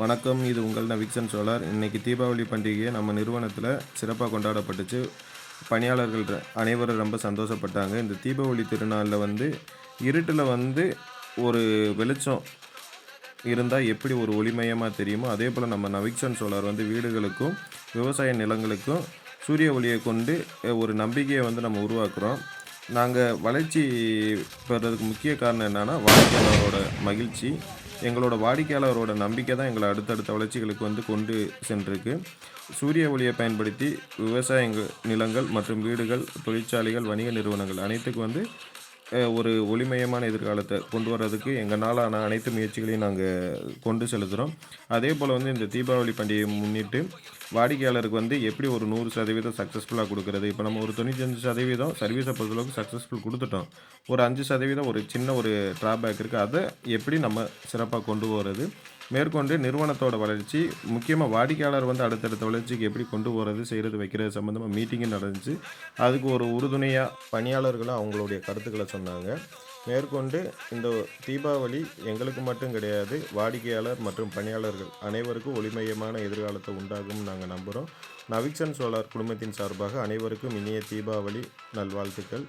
வணக்கம் இது உங்கள் நவிக்சன் சோலார் இன்னைக்கு தீபாவளி பண்டிகையை நம்ம நிறுவனத்தில் சிறப்பாக கொண்டாடப்பட்டுச்சு. பணியாளர்கள் அனைவரும் ரொம்ப சந்தோஷப்பட்டாங்க. இந்த தீபாவளி திருநாளில் வந்து இருட்டில் வந்து ஒரு வெளிச்சம் இருந்தால் எப்படி ஒரு ஒளிமயமாக தெரியுமோ அதே போல் நம்ம நவிக்சன் சோலார் வந்து வீடுகளுக்கும் விவசாய நிலங்களுக்கும் சூரிய ஒளியை கொண்டு ஒரு நம்பிக்கையை வந்து நம்ம உருவாக்குறோம். நாங்கள் வளர்ச்சி பெறதுக்கு முக்கிய காரணம் என்னென்னா வாடிக்கையாளரோட மகிழ்ச்சி. எங்களோட வாடிக்கையாளரோட நம்பிக்கை தான் எங்களை அடுத்தடுத்த வளர்ச்சிகளுக்கு வந்து கொண்டு சென்றிருக்கு. சூரிய ஒளியை பயன்படுத்தி விவசாய நிலங்கள் மற்றும் வீடுகள் தொழிற்சாலைகள் வணிக நிறுவனங்கள் அனைத்துக்கு வந்து ஒரு ஒளிமயமான எதிர்காலத்தை கொண்டு வர்றதுக்கு எங்களாலான அனைத்து முயற்சிகளையும் நாங்கள் கொண்டு செலுத்துகிறோம் அதே போல் வந்து இந்த தீபாவளி பண்டிகையை முன்னிட்டு வாடிக்கையாளருக்கு வந்து எப்படி ஒரு நூறு சதவீதம் சக்ஸஸ்ஃபுல்லாக கொடுக்குறது? இப்போ நம்ம ஒரு தொண்ணூத்தஞ்சு சதவீதம் சர்வீஸை பொறுத்தளவுக்கு சக்ஸஸ்ஃபுல் கொடுத்துட்டோம். ஒரு அஞ்சு சதவீதம் ஒரு சின்ன ஒரு ட்ராபேக் இருக்குது அதை எப்படி நம்ம சிறப்பாக கொண்டு போகிறது மேற்கொண்டு நிறுவனத்தோட வளர்ச்சி முக்கியமாக வாடிக்கையாளர் வந்து அடுத்தடுத்த வளர்ச்சிக்கு எப்படி கொண்டு போகிறது செய்கிறது வைக்கிறது சம்மந்தமாக மீட்டிங்கும் நடந்துச்சு. அதுக்கு ஒரு உறுதுணையாக பணியாளர்களும் அவங்களுடைய கருத்துக்களை சொன்னாங்க. மேற்கொண்டு இந்த தீபாவளி எங்களுக்கு மட்டும் கிடையாது வாடிக்கையாளர் மற்றும் பணியாளர்கள் அனைவருக்கும் ஒளிமயமான எதிர்காலத்தை உண்டாகும் நாங்கள் நம்புகிறோம் நவிக்சன் சோலார் குடும்பத்தின் சார்பாக அனைவருக்கும் இனிய தீபாவளி நல்வாழ்த்துக்கள்.